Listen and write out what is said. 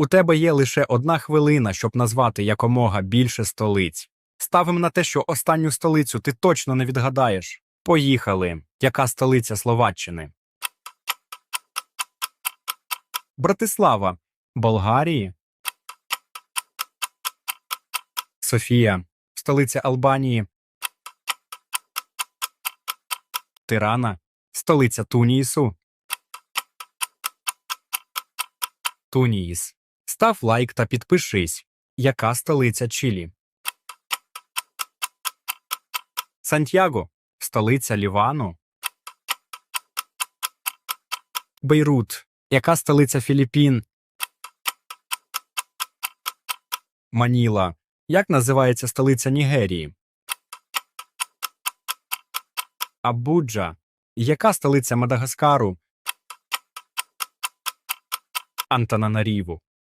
У тебе є лише одна хвилина, щоб назвати якомога більше столиць. Ставимо на те, що останню столицю ти точно не відгадаєш. Поїхали. Яка столиця Словаччини? Братислава. Болгарії. Софія. Столиця Албанії. Тирана. Столиця Туніїсу. Туніїс. Став лайк та підпишись. Яка столиця Чилі? Сантьяго. Столиця Лівану. Бейрут. Яка столиця Філіппін? Маніла. Як називається столиця Нігерії? Абуджа. Яка столиця Мадагаскару? Антананаріву.